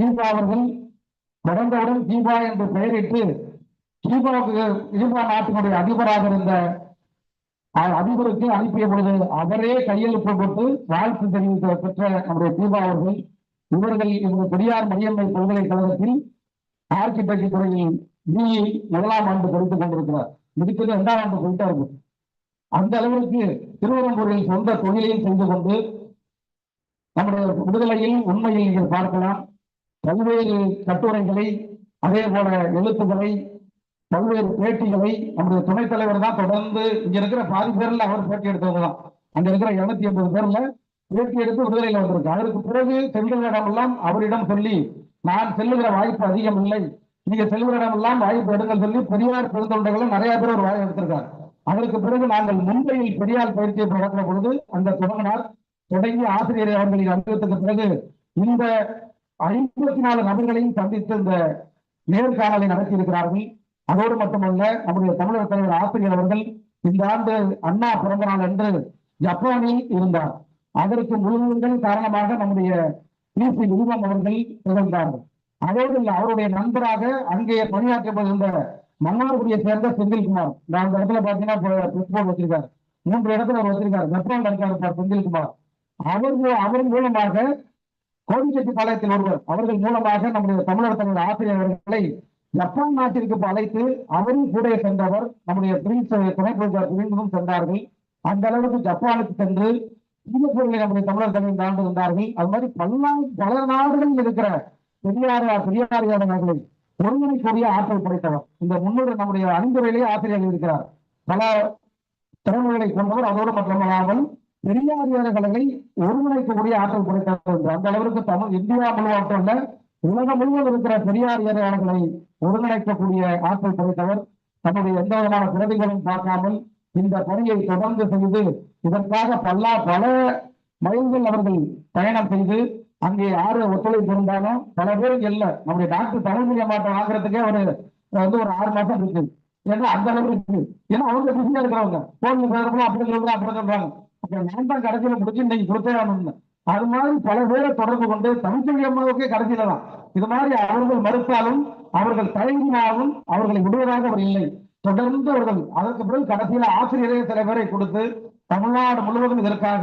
தீபா அவர்கள் பிறந்தவுடன் தீபா என்று பெயரிட்டு தீபாவுக்கு தீபா நாட்டினுடைய அதிபராக இருந்த அதிபருக்கு அனுப்பிய பொழுது அவரே கையெழுத்து போட்டு வாழ்த்து தெரிவித்த பெற்ற நம்முடைய தீபா அவர்கள் இவர்கள் இந்த பெரியார் மணியம்மை பல்கலைக்கழகத்தில் ஆர்கிடெக்ட் துறையில் பிஇ முதலாம் ஆண்டு படித்துக் கொண்டிருக்கிறார். முடித்தது இரண்டாம் ஆண்டு போயிட்டாரு அந்த அளவிற்கு திருவரம்பூரில் சொந்த தொழிலையும் செய்து கொண்டு நம்முடைய விடுதலையில் உண்மையில் நீங்கள் பார்க்கலாம் பல்வேறு கட்டுரைகளை அதே போல எழுத்துக்களை பல்வேறு பேட்டிகளை நம்முடைய துணைத் தலைவர் தான் தொடர்ந்து இங்க இருக்கிற பாதி பேர்ல அவர் பேட்டி எடுத்தவங்க தான் அங்க இருக்கிற எழுநூத்தி எண்பது பேர்ல பேட்டி எடுத்து விடுதலையில வந்திருக்கு அதற்கு பிறகு செல்கிற இடமெல்லாம் அவரிடம் சொல்லி நான் செல்லுகிற வாய்ப்பு அதிகம் இல்லை. நீங்க செல்கிற இடமெல்லாம் வாய்ப்பு எடுங்கள் சொல்லி பெரியார் பெருந்தொண்டர்களை நிறைய பேர் ஒரு வாய்ப்பு எடுத்திருக்கார். அதற்கு பிறகு நாங்கள் மும்பையில் பெரியார் பயிற்சியை நடக்கிற பொழுது அந்த தொடங்கினார் தொடங்கி ஆசிரியர் அவர்களின் அனுபவத்துக்கு பிறகு இந்த ஐம்பத்தி நாலு நபர்களையும் சந்தித்து இந்த நேர்காணலை நடத்தியிருக்கிறார்கள். அதோடு மட்டுமல்ல நம்முடைய தமிழக தலைவர் ஆசிரியர் அவர்கள் இந்த ஆண்டு அண்ணா பிறந்த நாள் என்று ஜப்பானில் இருந்தார். அதற்கு முழுவதும் காரணமாக நம்முடைய பிசி விருவம் அவர்கள் திகழ்ந்தார்கள் அதோடு இல்லை, அவருடைய நண்பராக அங்கே பணியாற்றப்படுகின்ற மன்னார்குடியை சேர்ந்த செந்தில்குமார். நான் அந்த இடத்துல பாத்தீங்கன்னா பிரின்சிபல் வச்சிருக்காரு. மூன்று இடத்துல அவர் வச்சிருக்காரு. ஜப்பான்ல இருக்காரு செந்தில்குமார். அவர் அவர் மூலமாக கோடிச்செட்டிப்பாளையத்தில் ஒருவர் அவர்கள் மூலமாக நம்முடைய தமிழர் தலைவர் ஆசிரியர் அவர்களை ஜப்பான் நாட்டிற்கு அழைத்து அவரும் கூட சென்றவர் நம்முடைய பிரின்ஸ் துணை பிரதமர் பிரின்ஸும் சென்றார்கள். அந்த அளவுக்கு ஜப்பானுக்கு சென்று சிங்கப்பூரில் நம்முடைய தமிழர் தமிழ் தாண்டு வந்தார்கள். அது மாதிரி பல பல நாடுகளில் இருக்கிற பெரியார் பெரியாரியாளர்களை ஒருங்கிணைக்கூடிய ஆற்றல் படைத்தவர். இந்த முன்னூறு நம்முடைய அணிந்துரையிலே ஆசிரியர்கள் இருக்கிறார். பல திறமைகளை கொண்டவர் அதோடு மட்டுமல்லாமல் பெரியாரியர்களை ஒருங்கிணைக்கக்கூடிய ஆற்றல் படைத்தவர் என்று. அந்த அளவிற்கு தமிழ் இந்தியா முழுவதும் உலகம் முழுவதும் இருக்கிற பெரியாரியர்களை ஒருங்கிணைக்கக்கூடிய ஆற்றல் குறைத்தவர். தன்னுடைய எந்த விதமான பிரதிகளும் பார்க்காமல் இந்த பணியை தொடர்ந்து செய்து இதற்காக பல பல மைல்கள் அவர்கள் பயணம் செய்து அங்கே ஆறு ஒத்துழைப்பு இருந்தாலும் பல பேர் இல்லை. நம்முடைய டாக்டர் தலைமை மாட்டம் வாங்குறதுக்கே ஒரு வந்து ஒரு ஆறு மாசம் இருக்கு. ஏன்னா அந்த அளவுக்கு இருக்கு. ஏன்னா அவங்க பிஸியா இருக்கிறவங்க. போன் பேசுறவங்க அப்படி சொல்றாங்க. அப்புறம் நான் தான் கடைசியில முடிச்சு இன்னைக்கு கொடுத்தே ஆகணும்னு. அது மாதிரி பல பேரை தொடர்பு கொண்டு தமிழ்ச்செல்வி அம்மாவுக்கே கடைசியில தான். இது மாதிரி அவர்கள் மறுத்தாலும் அவர்கள் தயங்கினாலும் அவர்களை விடுவதாக அவர் இல்லை. தொடர்ந்து அவர்கள் அதற்கு பிறகு கடைசியில ஆசிரியரே சில பேரை கொடுத்து தமிழ்நாடு முழுவதும் இதற்காக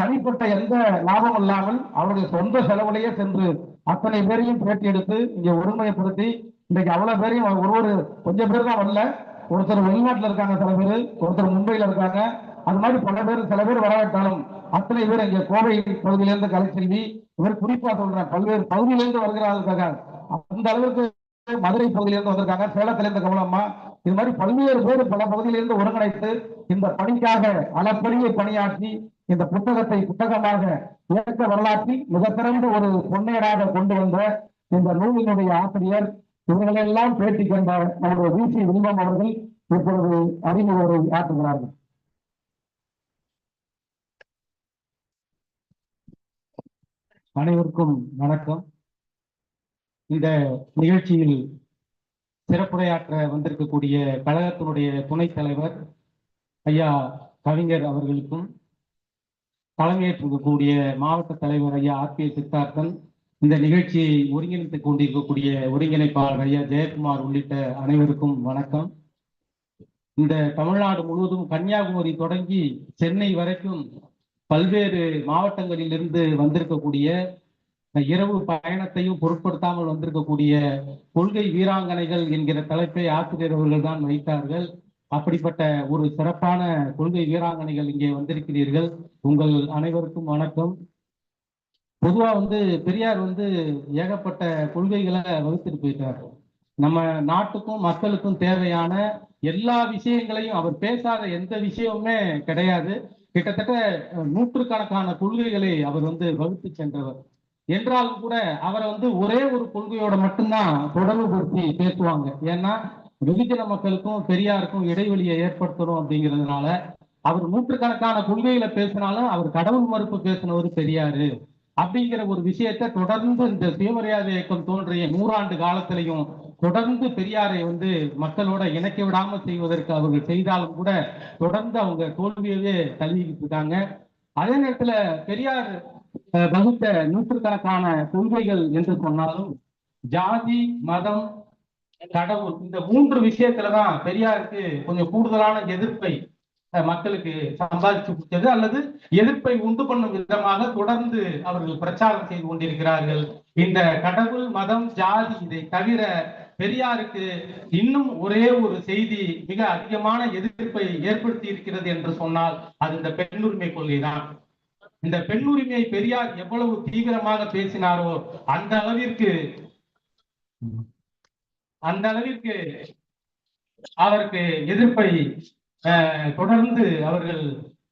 தனிப்பட்ட எந்த லாபம் இல்லாமல் அவருடைய சொந்த செலவுலேயே சென்று அத்தனை பேரையும் பேட்டி எடுத்து இங்க ஒருமையப்படுத்தி இன்னைக்கு அவ்வளவு பேரையும் ஒரு ஒரு கொஞ்சம் பேர் தான் வரல. ஒருத்தர் வெளிநாட்டில் இருக்காங்க சில பேர் ஒருத்தர் மும்பையில் இருக்காங்க. அது மாதிரி பல பேர் சில பேர் வரவிட்டாலும் அத்தனை பேர் இங்க கோவை பகுதியிலிருந்து கலைச்செல்வி இவர் குறிப்பா சொல்றேன் பல்வேறு பகுதியிலிருந்து வருகிறார்கள் அந்த அளவுக்கு மதுரை பகுதியிலிருந்து வந்திருக்காங்க. சேலத்திலிருந்து கமலம்மா. இது மாதிரி பல்வேறு பேர் பல பகுதியிலிருந்து ஒருங்கிணைத்து இந்த பணிக்காக அளப்பரிய பணியாற்றி இந்த புத்தகத்தை புத்தகமாக இயக்க வரலாற்றில் மிகச்சிறந்த ஒரு பொன்னேடாக கொண்டு வந்த இந்த நூலினுடைய ஆசிரியர் இவர்களெல்லாம் பேட்டி கண்ட நம்முடைய வீசி வில்வம் அவர்கள் இப்பொழுது அறிமுக உரை ஆற்றுகிறார்கள். அனைவருக்கும் வணக்கம். இந்த நிகழ்ச்சியில் சிறப்புரையாற்ற வந்திருக்கக்கூடிய கழகத்தினுடைய துணைத் தலைவர் ஐயா கவிஞர் அவர்களுக்கும் தலைமையேற்றிருக்கக்கூடிய மாவட்ட தலைவர் ஐயா ஆர் பி சித்தார்த்தன் இந்த நிகழ்ச்சியை ஒருங்கிணைத்துக் கொண்டிருக்கக்கூடிய ஒருங்கிணைப்பாளர் ஐயா ஜெயக்குமார் உள்ளிட்ட அனைவருக்கும் வணக்கம். இந்த தமிழ்நாடு முழுவதும் கன்னியாகுமரி தொடங்கி சென்னை வரைக்கும் பல்வேறு மாவட்டங்களில் இருந்து வந்திருக்கக்கூடிய இரவு பயணத்தையும் பொருட்படுத்தாமல் வந்திருக்கக்கூடிய கொள்கை வீராங்கனைகள் என்கிற தலைப்பை ஆசிரியர் அவர்கள் தான் வைத்தார்கள். அப்படிப்பட்ட ஒரு சிறப்பான கொள்கை வீராங்கனைகள் இங்கே வந்திருக்கிறீர்கள். உங்கள் அனைவருக்கும் வணக்கம். பொதுவா வந்து பெரியார் வந்து ஏகப்பட்ட கொள்கைகளை வகுத்துட்டு போயிட்டார். நம்ம நாட்டுக்கும் மக்களுக்கும் தேவையான எல்லா விஷயங்களையும் அவர் பேசாத எந்த விஷயமுமே கிடையாது. கிட்டத்தட்ட நூற்றுக்கணக்கான கொள்கைகளை அவர் வந்து வகுத்து சென்றவர். என்றாலும் கூட அவரை வந்து ஒரே ஒரு கொள்கையோட மட்டும்தான் தொடர்புபடுத்தி பேசுவாங்க. ஏன்னா வெகுஜன மக்களுக்கும் பெரியாருக்கும் இடைவெளியை ஏற்படுத்தணும் அப்படிங்கிறதுனால அவர் நூற்றுக்கணக்கான கொள்கைகளை பேசினாலும் அவர் கடவுள் மறுப்பு பேசினவர் பெரியாரு அப்படிங்கிற ஒரு விஷயத்தை தொடர்ந்து இந்த சுயமரியாதை இயக்கம் தோன்றிய நூறாண்டு காலத்திலையும் தொடர்ந்து பெரியாரை வந்து மக்களோட இணைக்க விடாம செய்வதற்கு அவர்கள் செய்தாலும் கூட தொடர்ந்து அவங்க தோல்வியவே தழுவிக்கிட்டு இருக்காங்க. அதே நேரத்துல பெரியார் வகுத்த நூற்றுக்கணக்கான கொள்கைகள் என்று சொன்னாலும் ஜாதி மதம் கடவுள் இந்த மூன்று விஷயத்துலதான் பெரியாருக்கு கொஞ்சம் கூடுதலான எதிர்ப்பை மக்களுக்கு சம்பாதிச்சு கொடுத்தது அல்லது எதிர்ப்பை உண்டு பண்ணும் விதமாக தொடர்ந்து அவர்கள் பிரச்சாரம் செய்து கொண்டிருக்கிறார்கள். இந்த கடவுள் மதம் ஜாதி இதை தவிர பெரியாருக்கு இன்னும் ஒரே ஒரு செய்தி மிக அதிகமான எதிர்ப்பை ஏற்படுத்தி இருக்கிறது என்று சொன்னால் அது இந்த பெண்ணுரிமை கொள்கைதான். இந்த பெண்ணுரிமையை பெரியார் எவ்வளவு தீவிரமாக பேசினாரோ அந்த அளவிற்கு அந்த அளவிற்கு அவருக்கு எதிர்ப்பை அஹ், தொடர்ந்து அவர்கள்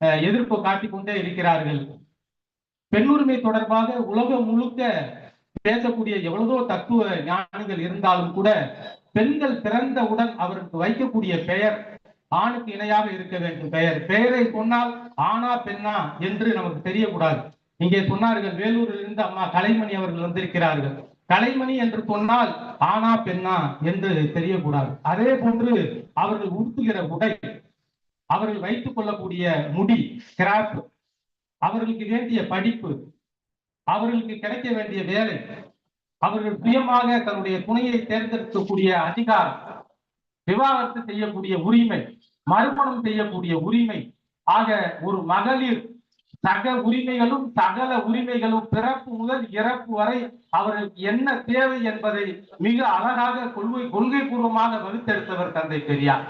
அஹ், எதிர்ப்பு காட்டிக் கொண்டே இருக்கிறார்கள். பெண்ணுரிமை தொடர்பாக உலகம் முழுக்க பேசக்கூடிய எவ்வளவோ தத்துவ ஞானிகள் இருந்தாலும் கூட பெண்கள் பிறந்தவுடன் அவருக்கு வைக்கக்கூடிய பெயர் ஆணுக்கு இணையாக இருக்க வேண்டும் பெயர். பெயரை சொன்னால் ஆணா பெண்ணா என்று நமக்கு தெரியக்கூடாது. இங்கே சொன்னார்கள் வேலூரில் இருந்து அம்மா கலைமணி அவர்கள் வந்திருக்கிறார்கள். கலைமணி என்று சொன்னால் ஆணா பெண்ணா என்று தெரியக்கூடாது. அதே போன்று அவர்கள் உடுத்துகிற உடை அவர்கள் வைத்துக் கொள்ளக்கூடிய முடி கிராப் அவர்களுக்கு வேண்டிய படிப்பு அவர்களுக்கு கிடைக்க வேண்டிய வேலை. அவர்கள் சுயமாக தன்னுடைய துணையை தேர்ந்தெடுக்கக்கூடிய அதிகாரம் விவாகரத்து செய்யக்கூடிய உரிமை மறுமணம் செய்யக்கூடிய உரிமை ஆக ஒரு மகளிர் சக உரிமைகளும் சகல உரிமைகளும் பிறப்பு முதல் இறப்பு வரை அவர்களுக்கு என்ன தேவை என்பதை மிக அழகாக கொள்கை கொள்கை பூர்வமாக வகுத்தெடுத்தவர் தந்தை பெரியார்.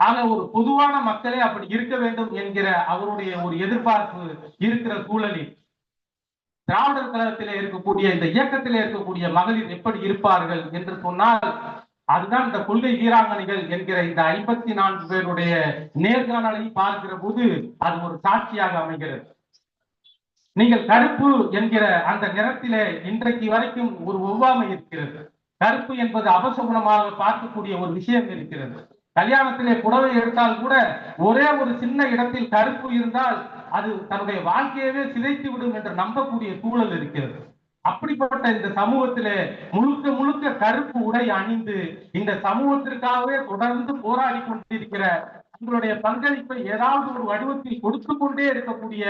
ஆக ஒரு பொதுவான மக்களே அப்படி இருக்க வேண்டும் என்கிற அவருடைய ஒரு எதிர்பார்ப்பு இருக்கிற சூழலில் திராவிடர் கழகத்திலே இருக்கக்கூடிய இந்த இயக்கத்திலே இருக்கக்கூடிய மகளிர் எப்படி இருப்பார்கள் என்று சொன்னால் அதுதான் இந்த கொள்கை வீராங்கனைகள் என்கிற இந்த ஐம்பத்தி நான்கு பேருடைய நேர்காணலை பார்க்கிற போது அது ஒரு சாட்சியாக அமைகிறது. நீங்கள் கருப்பு என்கிற அந்த நிறத்திலே இன்றைக்கு வரைக்கும் ஒரு ஒவ்வாமை இருக்கிறது. கருப்பு என்பது அபசகுணமாக பார்க்கக்கூடிய ஒரு விஷயம் இருக்கிறது. கல்யாணத்திலே புடவை எடுத்தால் கூட ஒரே ஒரு சின்ன இடத்தில் கருப்பு இருந்தால் அது தன்னுடைய வாழ்க்கையவே சிதைத்து விடும் என்று நம்பக்கூடிய சூழல் இருக்கிறது. அப்படிப்பட்ட இந்த சமூகத்திலே முழுக்க முழுக்க கருப்பு உடை அணிந்து இந்த சமூகத்திற்காகவே தொடர்ந்து போராடி கொண்டிருக்கிற உங்களுடைய பங்களிப்பை ஏதாவது ஒரு வடிவத்தில் கொடுத்து கொண்டே இருக்கக்கூடிய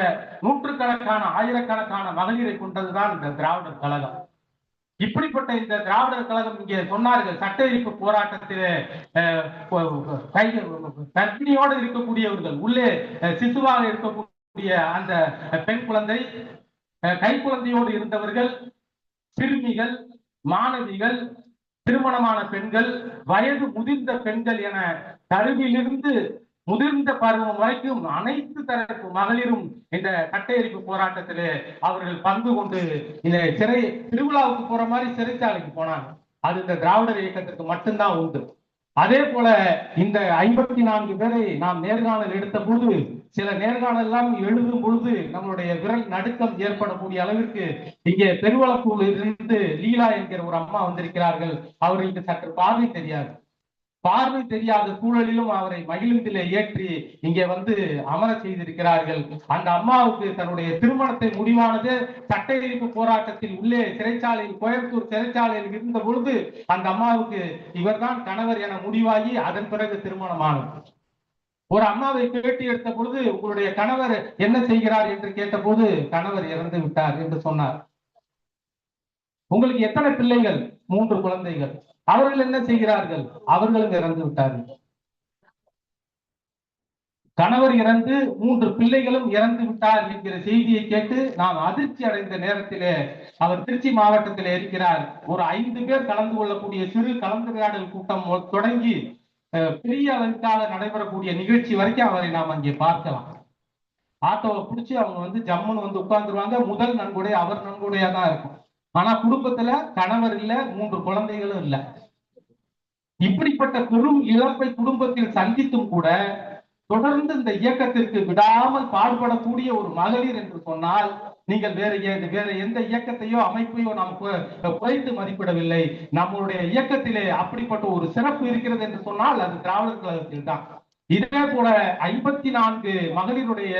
நூற்றுக்கணக்கான ஆயிரக்கணக்கான மகளிரை கொண்டதுதான் இந்த திராவிடர் கழகம். இப்படிப்பட்ட இந்த திராவிடர் கழகம் இங்கே சொன்னார்கள் சட்ட எரிப்பு போராட்டத்திலே அஹ், கர்ப்பிணியோடு இருக்கக்கூடியவர்கள் உள்ளே சிசுவாக இருக்கக்கூடிய அந்த பெண் குழந்தை அஹ், கை குழந்தையோடு இருந்தவர்கள் சிறுமிகள் மாணவிகள் திருமணமான பெண்கள் வயது முதிர்ந்த பெண்கள் என கருவிலிருந்து முதிர்ந்த பருவம் வரைக்கும் அனைத்து தரப்பு மகளிரும் இந்த கட்டையரிப்பு போராட்டத்திலே அவர்கள் பங்கு கொண்டு இந்த சிறை திருவிழாவுக்கு போற மாதிரி சிறைச்சாலைக்கு போனாங்க. அது இந்த திராவிடர் இயக்கத்திற்கு மட்டும்தான் உண்டு. அதே போல இந்த ஐம்பத்தி நான்கு பேரை நாம் நேர்காணல் எடுத்த போது சில நேர்காணல் எல்லாம் எழுதும் பொழுது நம்மளுடைய விரல் நடுக்கம் ஏற்படக்கூடிய அளவிற்கு இங்கே பெருவளப்பூரிலிருந்து லீலா என்கிற ஒரு அம்மா வந்திருக்கிறார்கள். அவர்களுக்கு சற்று பார்வை தெரியாது. பார்வை தெரியாத சூழலிலும் அவரை மகிழ்ந்திலே ஏற்றி இங்கே வந்து அமர செய்திருக்கிறார்கள். அந்த அம்மாவுக்கு தன்னுடைய திருமணத்தை முடிவானது சட்ட எரிப்பு போராட்டத்தில் உள்ளே சிறைச்சாலையில் கோயம்புத்தூர் சிறைச்சாலையில் இருந்த பொழுது அந்த அம்மாவுக்கு இவர்தான் கணவர் என முடிவாகி அதன் பிறகு திருமணமானது. ஒரு அம்மாவை பேட்டி எடுத்த பொழுது உங்களுடைய கணவர் என்ன செய்கிறார் என்று கேட்டபோது கணவர் இறந்து விட்டார் என்று சொன்னார். உங்களுக்கு எத்தனை பிள்ளைகள்? மூன்று குழந்தைகள். அவர்கள் என்ன செய்கிறார்கள்? அவர்களும் இறந்து விட்டார்கள். கணவர் இறந்து மூன்று பிள்ளைகளும் இறந்து விட்டார் என்கிற செய்தியை கேட்டு நாம் அதிர்ச்சி அடைந்த நேரத்திலே அவர் திருச்சி மாவட்டத்திலே இருக்கிறார். ஒரு ஐந்து பேர் கலந்து கொள்ளக்கூடிய சிறு கலந்துரையாடல் கூட்டம் தொடங்கி பெரிய அளவுக்காக நடைபெறக்கூடிய நிகழ்ச்சி வரைக்கும் அவரை நாம் அங்கே பார்க்கலாம். ஆட்டோவை பிடிச்சி அவங்க வந்து ஜம்முன்னு வந்து உட்கார்ந்துருவாங்க. முதல் நன்கொடை அவர் நன்கொடையா தான் இருக்கும். ஆனா குடும்பத்துல கணவர் இல்ல மூன்று குழந்தைகளும் இல்ல. இப்படிப்பட்ட பெரும் இழப்பை குடும்பத்தில் சந்தித்தும் கூட தொடர்ந்து இந்த இயக்கத்திற்கு விடாமல் பாடுபடக்கூடிய ஒரு மகளிர் என்று சொன்னால் நீங்கள் வேற வேற எந்த இயக்கத்தையோ அமைப்பையோ நாம் குறைத்து மதிப்பிடவில்லை. நம்மளுடைய இயக்கத்திலே அப்படிப்பட்ட ஒரு சிறப்பு இருக்கிறது என்று சொன்னால் அது திராவிடர் கழகத்தில் தான். இதே போல ஐம்பத்தி நான்கு மகளிருடைய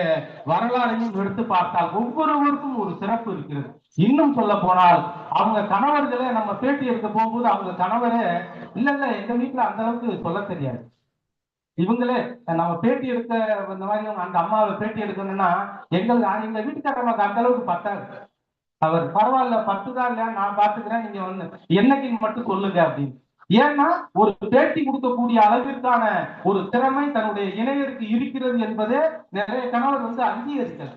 வரலாறையும் எடுத்து பார்த்தால் ஒவ்வொருவருக்கும் ஒரு சிறப்பு இருக்கிறது. இன்னும் சொல்ல போனால் அவங்க கணவர்களை நம்ம பேட்டி எடுக்க போகும்போது அவங்க கணவரை இல்ல இல்ல எங்க வீட்டுல அந்த அளவுக்கு சொல்ல தெரியாது. இவங்களே நம்ம பேட்டி எடுக்க இந்த மாதிரி அந்த அம்மாவை பேட்டி எடுக்கணும்னா எங்களுக்கு எங்க வீட்டுக்காரங்களுக்கு அந்த அளவுக்கு பத்தாது. அவர் பரவாயில்ல பத்து தான் இல்லையா? நான் பாத்துக்கிறேன் நீங்க வந்து என்னைக்கு மட்டும் சொல்லுங்க அப்படின்னு. ஏன்னா ஒரு பேட்டி கொடுக்கக்கூடிய அளவிற்கான ஒரு திறமை தன்னுடைய இணையருக்கு இருக்கிறது என்பதே நிறைய கணவர் வந்து அங்கீகரிக்கிறது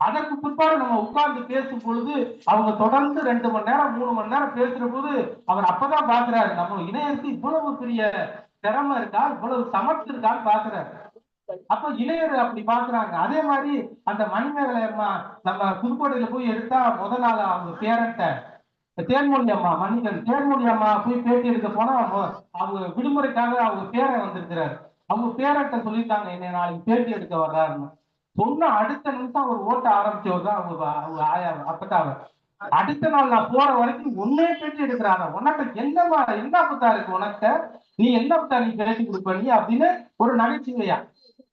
அதற்கு பிற்பாடு நம்ம உட்கார்ந்து பேசும் பொழுது அவங்க தொடர்ந்து ரெண்டு மணி நேரம் மூணு மணி நேரம் பேசுற போது அவர் அப்பதான் பாக்குறாரு நம்ம இணையருக்கு இவ்வளவு பெரிய திறமை இருக்கா? இவ்வளவு சமர்த்து இருக்கான்னு பாக்குறாரு. அப்ப இளையர் அப்படி பாக்குறாங்க. அதே மாதிரி அந்த மணிமேகலை அம்மா நம்ம புதுக்கோட்டையில போய் எடுத்தா முத நாள் அவங்க பேரண்ட தேன்மொழி அம்மா மன்னிக்கன் தேன்மொழி அம்மா போய் பேட்டி எடுக்க போனா அவங்க- விடுமுறைக்காக அவங்க பேரன் வந்திருக்கிறாரு. அவங்க பேரன்ட்ட சொல்லிட்டாங்க என்னை நாளைக்கு பேட்டி எடுக்க வர்றாருன்னு. சொன்ன அடுத்த நிமிஷம் அவர் ஓட்ட ஆரம்பிச்சவர் தான் அவங்க அவங்க ஆயா அப்பத்தாவை அடுத்த நாள் நான் போற வரைக்கும் ஒன்னே பேட்டி எடுக்கிறாங்க. உனக்கு என்னமா என்ன அப்பத்தா இருக்கு உனக்கு? நீ என்ன நீ பேசி கொடுப்ப? அப்படின்னு ஒரு நகைச்சுவையா?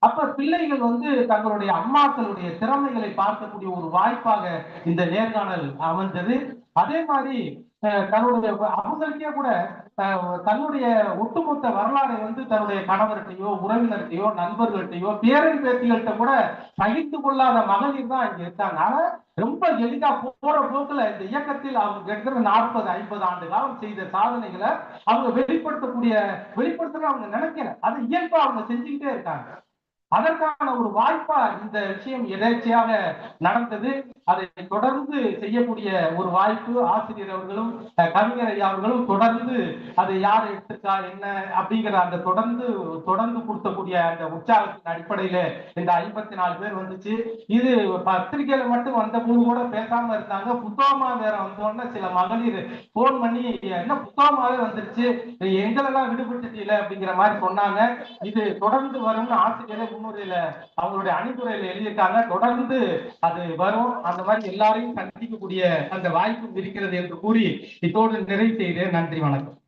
அப்ப பிள்ளைகள் வந்து தங்களுடைய அம்மாக்களுடைய திறமைகளை பார்க்கக்கூடிய ஒரு வாய்ப்பாக இந்த நேர்காணல் அமைஞ்சது அதே மாதிரி தன்னுடைய அவங்களுக்கே கூட அஹ், தன்னுடைய ஒட்டுமொத்த வரலாறை வந்து தன்னுடைய கணவர்கிட்டயோ உறவினர்கிட்டயோ நண்பர்கள்ட்டையோ பேரன் பேத்திகள்கிட்ட கூட பகிர்ந்து கொள்ளாத மகளிர் தான் இங்க இருக்காங்க. ஆனா ரொம்ப எளிதா போற போக்குல இந்த இயக்கத்தில் அவங்க கிட்டத்தட்ட நாற்பது ஐம்பது ஆண்டு காலம் செய்த சாதனைகளை அவங்க வெளிப்படுத்தக்கூடிய வெளிப்படுத்த அவங்க நினைக்கிற அது இயல்பா அவங்க செஞ்சுக்கிட்டே இருக்காங்க. அதற்கான ஒரு வாய்ப்பா இந்த விஷயம் எதேச்சையாக நடந்தது? அதை தொடர்ந்து செய்யக்கூடிய ஒரு வாய்ப்பு ஆசிரியர் அவர்களும் கவிஞர் ஐயா அவர்களும் தொடர்ந்து அதை யார் எடுத்திருக்கா என்ன அப்படிங்கிற அந்த தொடர்ந்து தொடர்ந்து கொடுத்தக்கூடிய அந்த உற்சாகத்தின் அடிப்படையில இந்த ஐம்பத்தி நாலு பேர் வந்துச்சு. இது பத்திரிகையில மட்டும் வந்த போது கூட பேசாம இருந்தாங்க. புத்தகமா வேற வந்தோடனே சில மகளிர் போன் பண்ணி என்ன புத்தகமாவே வந்துருச்சு? எங்களெல்லாம் விடுபட்டுட்டீல அப்படிங்கிற மாதிரி சொன்னாங்க. இது தொடர்ந்து வரும்னு ஆசிரியரை முன்னுரையில அவங்களுடைய அணிந்துரையில எழுதியிருக்காங்க. தொடர்ந்து அது வரும். அந்த மாதிரி எல்லாரையும் சந்திக்கக்கூடிய அந்த வாய்ப்பு இருக்கிறது என்று கூறி இதோடு நிறைவு செய்கிறேன். நன்றி வணக்கம்.